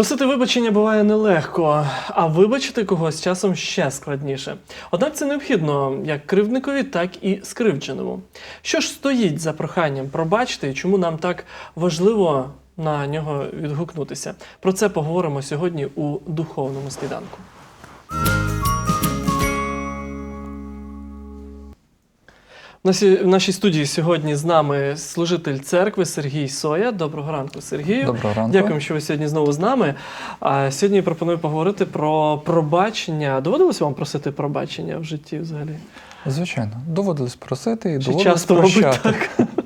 Просити вибачення буває нелегко, а вибачити когось часом ще складніше. Однак це необхідно як кривдникові, так і скривдженому. Що ж стоїть за проханням пробачити і чому нам так важливо на нього відгукнутися? Про це поговоримо сьогодні у духовному сніданку. В нашій, студії сьогодні з нами служитель церкви Сергій Соя. Доброго ранку, Сергію. Доброго ранку. Дякую, що ви сьогодні знову з нами. А сьогодні я пропоную поговорити про пробачення. Доводилось вам просити пробачення в житті взагалі? Звичайно, доводилось просити і Чи доводилось часто, мабуть, прощати. так?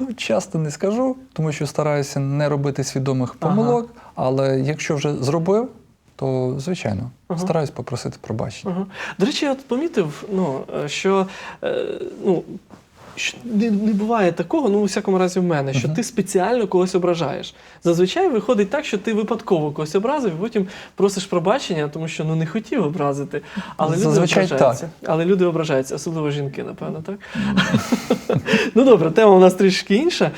Ну, часто не скажу, тому що стараюся не робити свідомих Ага. помилок, але якщо вже зробив, то звичайно Ага. стараюсь попросити пробачення. Ага. До речі, я от помітив, ну, е, що е, ну, не, не буває такого, ну, у всякому разі, в мене, що ти спеціально когось ображаєш. Зазвичай виходить так, що ти випадково когось образив, і потім просиш пробачення, тому що ну, не хотів образити. Але люди Зазвичай ображаються. Але люди ображаються, особливо жінки, напевно, так? ну добре, тема у нас трішки інша.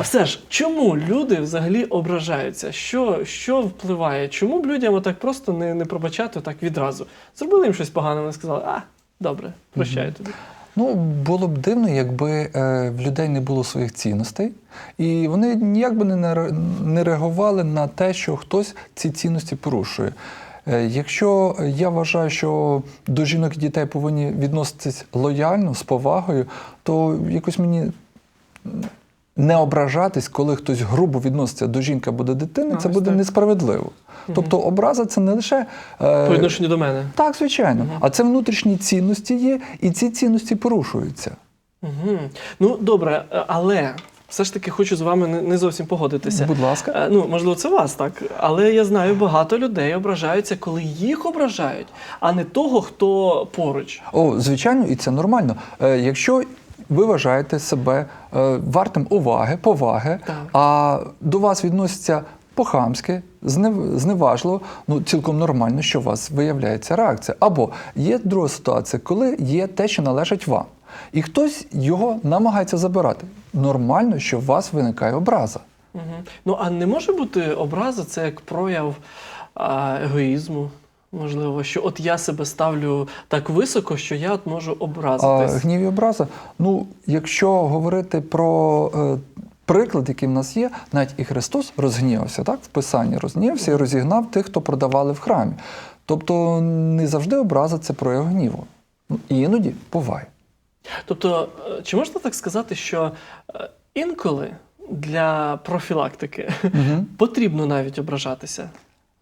Все ж, чому люди взагалі ображаються? Що, що впливає? Чому б людям отак просто не, не пробачати так відразу? Зробили їм щось погане, вони сказали, а, добре, прощаю тобі. Ну, було б дивно, якби е, в людей не було своїх цінностей, і вони ніяк би не, реагували на те, що хтось ці цінності порушує. Е, Якщо я вважаю, що до жінок і дітей повинні відноситись лояльно, з повагою, то якось мені не ображатись, коли хтось грубо відноситься до жінки або до дитини, це буде несправедливо. Тобто образа це не лише е, По відношенню до мене. так, звичайно. А це внутрішні цінності є, і ці цінності порушуються. Угу. Ну, добре, е, але все ж таки хочу з вами не, не зовсім погодитися. Будь ласка. Е, Ну, можливо, це вас так. Але я знаю, багато людей ображаються, коли їх ображають, а не того, хто поруч. О, звичайно, і це нормально. Е, якщо ви вважаєте себе е, вартим уваги, поваги, Так. а до вас відносяться по-хамськи, знев- зневажливо, ну цілком нормально, що у вас виявляється реакція. Або є друга ситуація, коли є те, що належить вам, і хтось його намагається забирати. Нормально, що у вас виникає образа. Угу. Ну, а не може бути образа це як прояв а, егоїзму. Можливо, що от я себе ставлю так високо, що я от можу А гнів і образа. Ну, якщо говорити про е, приклад, який в нас є, навіть і Христос розгнівався, так? В Писанні розгнівався і розігнав тих, хто продавали в храмі. Тобто не завжди образа це прояв гніву. Ну, іноді буває. Тобто, е, чи можна так сказати, що е, інколи для профілактики Угу. потрібно навіть ображатися?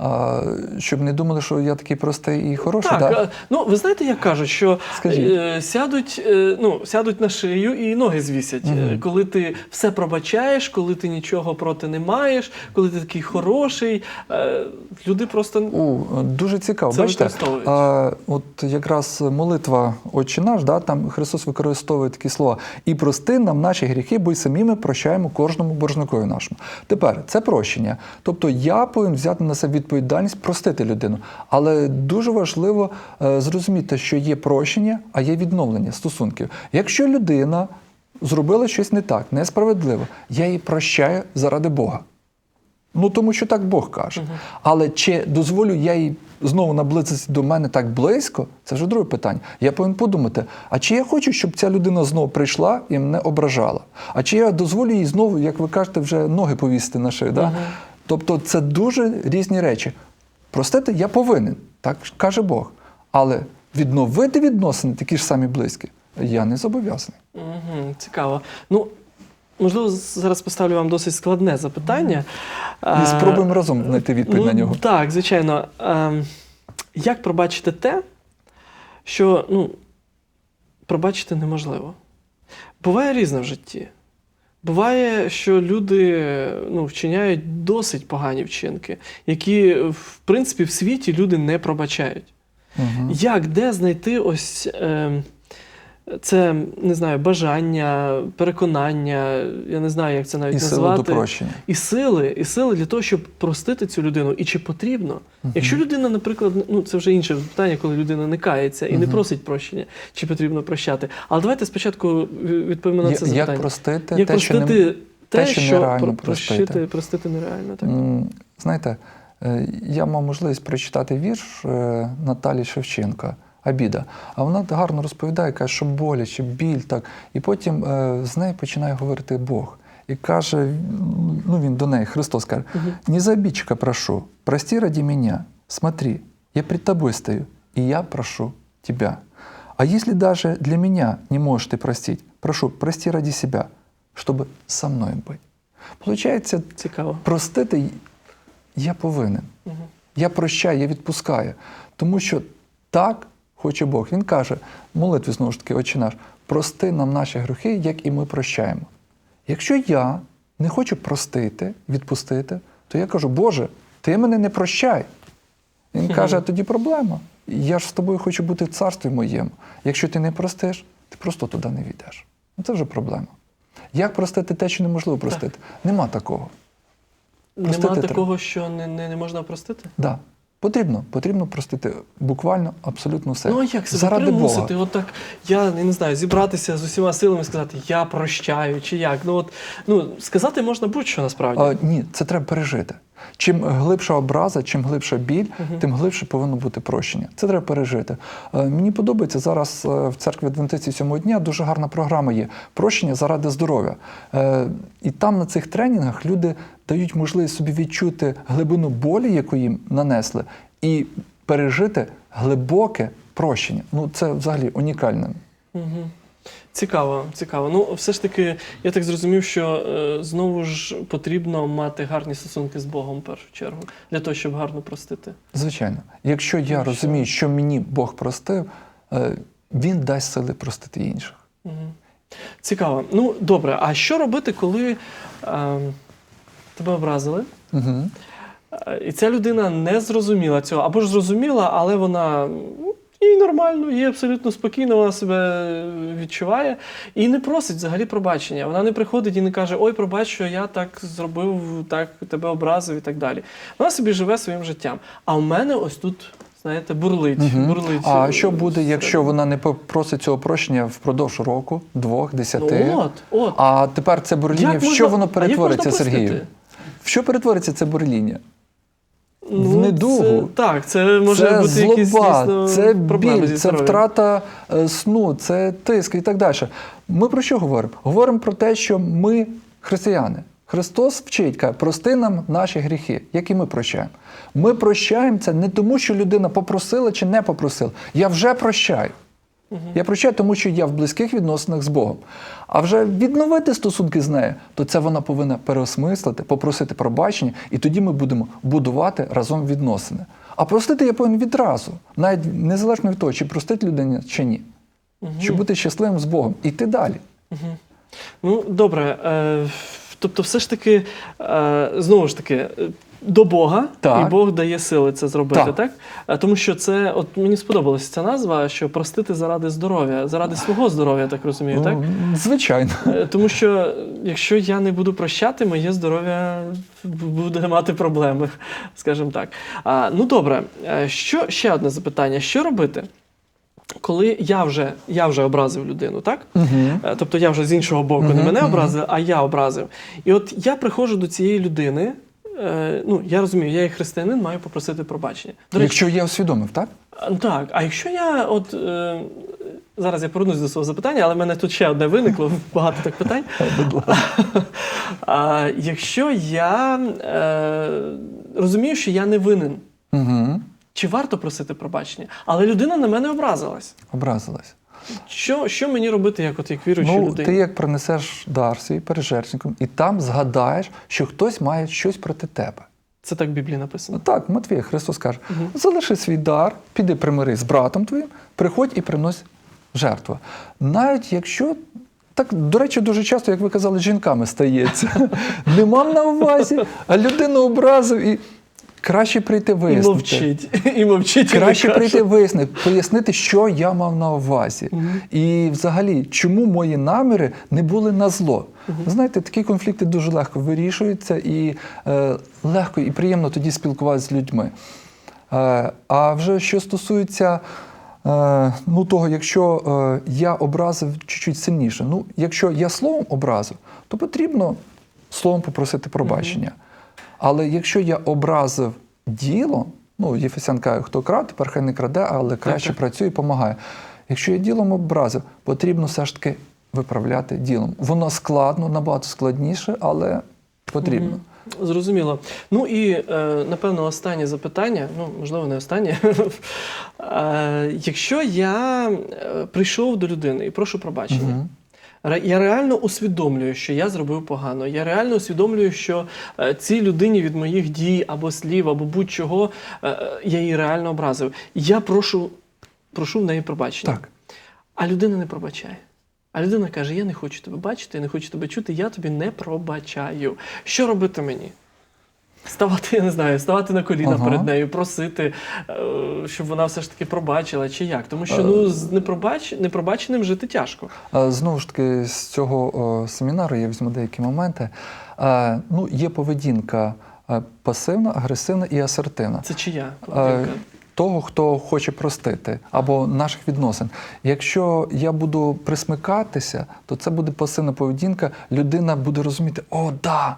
А, щоб не думали, що я такий простий і хороший. Так, да? ну ви знаєте, як кажуть, що Скажіть. е, сядуть, е, ну, сядуть на шию і ноги звісять. Е, Коли ти все пробачаєш, коли ти нічого проти не маєш, коли ти такий хороший, е, люди просто У, дуже цікаво. Це Бачите, а, от якраз молитва Отче наш, да, там Христос використовує такі слова. І прости нам наші гріхи, бо й самі ми прощаємо кожному боржникові нашому. Тепер це прощення. Тобто я повинен взяти на себе відповідальність простити людину. Але дуже важливо е, зрозуміти, що є прощення, а є відновлення стосунків. Якщо людина зробила щось не так, несправедливо, я її прощаю заради Бога. Ну тому що так Бог каже. Але чи дозволю я їй знову наблизитися до мене так близько, це вже друге питання. Я повинен подумати: а чи я хочу, щоб ця людина знову прийшла і мене ображала? А чи я дозволю їй знову, як ви кажете, вже ноги повісити на шию? Да? Тобто це дуже різні речі. Простити я повинен, так каже Бог. Але відновити відносини такі ж самі близькі, я не зобов'язаний. Угу, цікаво. Ну, можливо, зараз поставлю вам досить складне запитання. І спробуємо разом знайти відповідь на нього. Так, звичайно. Ем, як пробачити те, що ну, пробачити неможливо? Буває різне в житті. Буває, що люди ну, вчиняють досить погані вчинки, які, в принципі, в світі люди не пробачають. Угу. Як, де знайти ось е, це, не знаю, бажання, переконання, я не знаю, як це навіть І назвати. до. І сили, і сили для того, щоб простити цю людину. І чи потрібно? Якщо людина, наприклад, ну це вже інше питання, коли людина не кається і не просить прощення, чи потрібно прощати. Але давайте спочатку відповімо на це Як запитання. простити Як те, що не простити те, Те, що що нереально про- простити. прощити, простити нереально. Так? М, Знаєте, е, я мав можливість прочитати вірш е, Наталі Шевченка Абіда. А вона гарно розповідає, каже, що боляче, біль так. І потім е, з нею починає говорити Бог. І каже, ну він до неї, Христос каже, не за обидчика прошу, прости ради меня. Смотри, я пред тобой стою, и я прошу тебя. А если даже для меня не можешь ты простить, прошу, прости ради себя, чтобы со мной быть. Получається, Цікаво. простити я повинен. Я прощаю, я відпускаю. Тому що так хоче Бог. Він каже, молитві знову ж таки, Отче наш, прости нам наші гріхи, як і ми прощаємо. Якщо я не хочу простити, відпустити, то я кажу, Боже, ти мене не прощай. Він каже, а тоді проблема. Я ж з тобою хочу бути в царстві моєму. Якщо ти не простиш, ти просто туди не війдеш. Ну, Це вже проблема. Як простити те, що неможливо простити? Нема такого. Нема Простити треба. такого, що не, не, не можна простити? Да. Потрібно, потрібно простити буквально абсолютно все. Ну а як себе Заради примусити? Бога. От так, я не знаю, зібратися з усіма силами і сказати я прощаю, чи як? Ну от ну сказати можна будь-що насправді. А, ні, це треба пережити. Чим глибша образа, чим глибша біль, тим глибше повинно бути прощення. Це треба пережити. Е, мені подобається зараз е, в церкві Адвентистів сьомого дня дуже гарна програма є прощення заради здоров'я. Е, і там на цих тренінгах люди дають можливість собі відчути глибину болі, яку їм нанесли, і пережити глибоке прощення. Ну це взагалі унікальне. Угу. Цікаво, цікаво. Ну, все ж таки, я так зрозумів, що е, знову ж потрібно мати гарні стосунки з Богом в першу чергу, для того, щоб гарно простити. Звичайно, якщо я що- розумію, що мені Бог простив, е, він дасть сили простити інших. Угу. Цікаво. Ну, добре, а що робити, коли е, тебе образили? Угу. Е, І ця людина не зрозуміла цього, або ж зрозуміла, але вона їй нормально, їй абсолютно спокійно, вона себе відчуває і не просить взагалі пробачення. Вона не приходить і не каже: Ой, пробач, що я так зробив, так тебе образив і так далі. Вона собі живе своїм життям. А в мене ось тут, знаєте, бурлить. Мгм. бурлить А що буде, якщо вона не попросить цього прощення впродовж року, двох, десяти? Ну, от, от. А тепер це бурління, в можна- що воно можна перетвориться. Сергію? В що перетвориться це бурління? Ну, в недугу. Це, так, це може це бути злоба, якісь дійсно це проблеми біль, це втрата е, сну, це тиск і так далі. Ми про що говоримо? Говоримо про те, що ми християни. Христос вчить, каже, прости нам наші гріхи, які ми прощаємо. Ми прощаємо це не тому, що людина попросила чи не попросила. Я вже прощаю. Я прощаю, тому що я в близьких відносинах з Богом. А вже відновити стосунки з нею, то це вона повинна переосмислити, попросити пробачення, і тоді ми будемо будувати разом відносини. А простити я повинен відразу, навіть незалежно від того, чи простить людина чи ні. Щоб бути щасливим з Богом, і йти далі. Ну, добре. Е, тобто, все ж таки, е, знову ж таки, е, до Бога, Так. і Бог дає сили це зробити, так? Так. Е, Тому що це, от мені сподобалася ця назва, що простити заради здоров'я, заради свого здоров'я, так розумію, так? Ну, Звичайно. Тому що якщо я не буду прощати, моє здоров'я буде мати проблеми, скажімо так. А, ну добре, що ще одне запитання: що робити? Коли я вже, я вже образив людину, так? Угу. Е, Тобто я вже з іншого боку не мене мгм. образив, а я образив. І от я приходжу до цієї людини. е, Ну, я розумію, я як християнин маю попросити пробачення. До речі, Якщо я усвідомив, так? так, а якщо я от. Е, зараз я повернусь до свого запитання, але в мене тут ще одне виникло, багато так питань. А, якщо я е, розумію, що я не винен, Угу. Чи варто просити пробачення? Але людина на мене образилась. Образилась. Що, що мені робити, як от як віруючій Ну, людині? ти як принесеш дар свій пережертником, і там згадаєш, що хтось має щось проти тебе. Це так в Біблії Ну написано. так, Матвій, Христос каже: залиши свій дар, піди примирись з братом твоїм, приходь і принось жертву. Навіть якщо. Так, до речі, дуже часто, як ви казали, з жінками стається. Не мав на увазі, а людину образив і краще прийти І мовчить. І мовчить. і не Краще прийти вияснити, пояснити, що я мав на увазі. Мгм. І взагалі, чому мої наміри не були на зло. Ви знаєте, такі конфлікти дуже легко вирішуються і е, легко і приємно тоді спілкуватися з людьми. Е, а вже що стосується е, ну, того, якщо е, я образив чуть-чуть сильніше, ну, якщо я словом образив, то потрібно словом попросити пробачення. Але якщо я образив ділом, ну Єфесян каже, хто крав, тепер хай не краде, але краще так. працює і допомагає. Якщо я ділом образив, потрібно все ж таки виправляти ділом. Воно складно, набагато складніше, але потрібно. Мгм. Зрозуміло. Ну і е, напевно останнє запитання, ну можливо, не останнє. Е, Якщо я е, прийшов до людини і прошу пробачення, Мгм. Я реально усвідомлюю, що я зробив погано. Я реально усвідомлюю, що е, цій людині від моїх дій або слів, або будь-чого е, е, я її реально образив. Я прошу, прошу в неї пробачення. Так. А людина не пробачає. А людина каже: Я не хочу тебе бачити, я не хочу тебе чути, я тобі не пробачаю. Що робити мені? Ставати, я не знаю, ставати на коліна Ага. перед нею, просити, е, щоб вона все ж таки пробачила, чи як? Тому що Е. ну, з непробач... непробаченим жити тяжко. Е, Знову ж таки, з цього семінару я візьму деякі моменти. Ну, є поведінка пасивна, агресивна і асертивна. Це чия поведінка? Того, хто хоче простити, або наших відносин. Якщо я буду присмикатися, то це буде пасивна поведінка. Людина буде розуміти, о, да,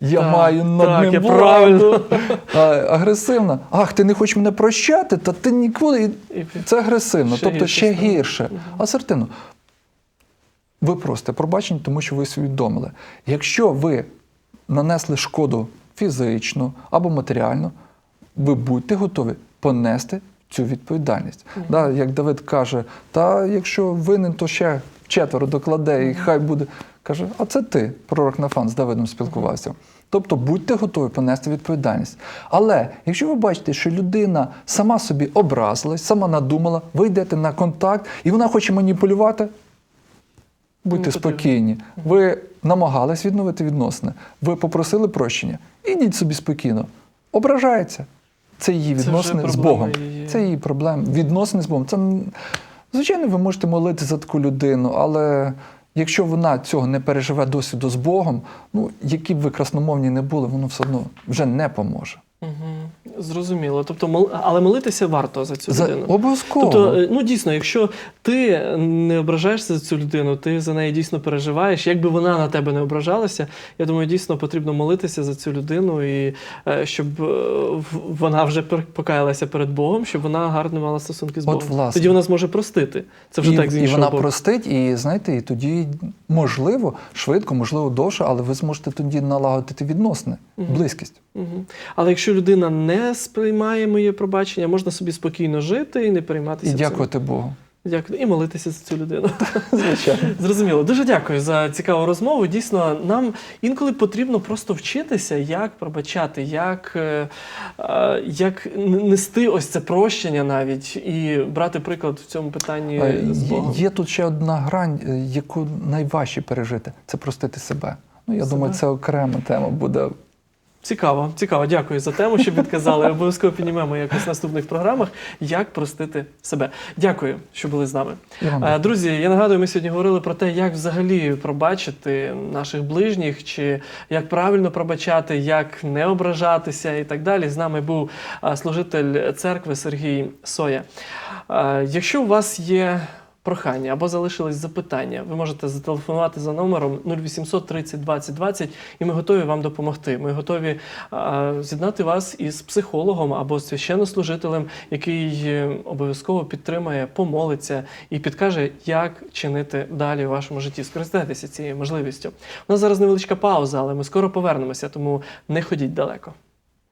я Так, маю над так, ним владу». правильно. А, агресивна. Ах, ти не хочеш мене прощати, та ти ніколи. Це агресивно, Ще тобто ще стане. гірше. Асертивно. Ви просите пробачення, тому що ви усвідомили. Якщо ви нанесли шкоду фізичну або матеріальну, ви будьте готові понести цю відповідальність. Да, як Давид каже, та якщо винен, то ще четверо докладе, і хай буде. Каже, а це ти, пророк Нафан, з Давидом спілкувався. Тобто будьте готові понести відповідальність. Але якщо ви бачите, що людина сама собі образилась, сама надумала, ви йдете на контакт, і вона хоче маніпулювати, будьте спокійні. Ви намагались відновити відносини, ви попросили прощення. Ідіть собі спокійно. Ображається. Це її Це відносини з Богом. її. Це її проблеми. Відносини з Богом. Це, звичайно, ви можете молитися за таку людину, але якщо вона цього не переживе досвіду з Богом, ну які б ви красномовні не були, воно все одно вже не поможе. Угу. Зрозуміло. Тобто, але молитися варто за цю За, людину. обов'язково. Тобто, е, ну дійсно, якщо ти не ображаєшся за цю людину, ти за неї дійсно переживаєш. Якби вона на тебе не ображалася, я думаю, дійсно потрібно молитися за цю людину, і е, щоб е, вона вже покаялася перед Богом, щоб вона гарно мала стосунки з От, Богом. власне. Тоді вона зможе простити. Це вже і, так з і вона боку. простить, і знаєте, і тоді можливо, швидко, можливо, довше, але ви зможете тоді налагодити відносини, Мгм. близькість. Мгм. Але якщо людина не сприймає моє пробачення, можна собі спокійно жити і не перейматися. І цим. дякувати Богу. Дякую. І молитися за цю людину. Звичайно. Зрозуміло. Дуже дякую за цікаву розмову. Дійсно, нам інколи потрібно просто вчитися, як пробачати, як, е, е, як нести ось це прощення навіть і брати приклад в цьому питанні Е, з Є, Богом. є тут ще одна грань, яку найважче пережити це простити себе. Ну, я Себе? думаю, це окрема тема буде. Цікаво, цікаво. Дякую за тему, що відказали. Обов'язково піднімемо якось в наступних програмах, як простити себе. Дякую, що були з нами. Я Е, Друзі, я нагадую, ми сьогодні говорили про те, як взагалі пробачити наших ближніх, чи як правильно пробачати, як не ображатися і так далі. З нами був е, служитель церкви Сергій Соя. Е, Якщо у вас є прохання або залишились запитання, ви можете зателефонувати за номером 0800 30 20 20, і ми готові вам допомогти. Ми готові е, з'єднати вас із психологом або священнослужителем, який е, обов'язково підтримає, помолиться і підкаже, як чинити далі у вашому житті. Скористайтеся цією можливістю. У нас зараз невеличка пауза, але ми скоро повернемося, тому не ходіть далеко.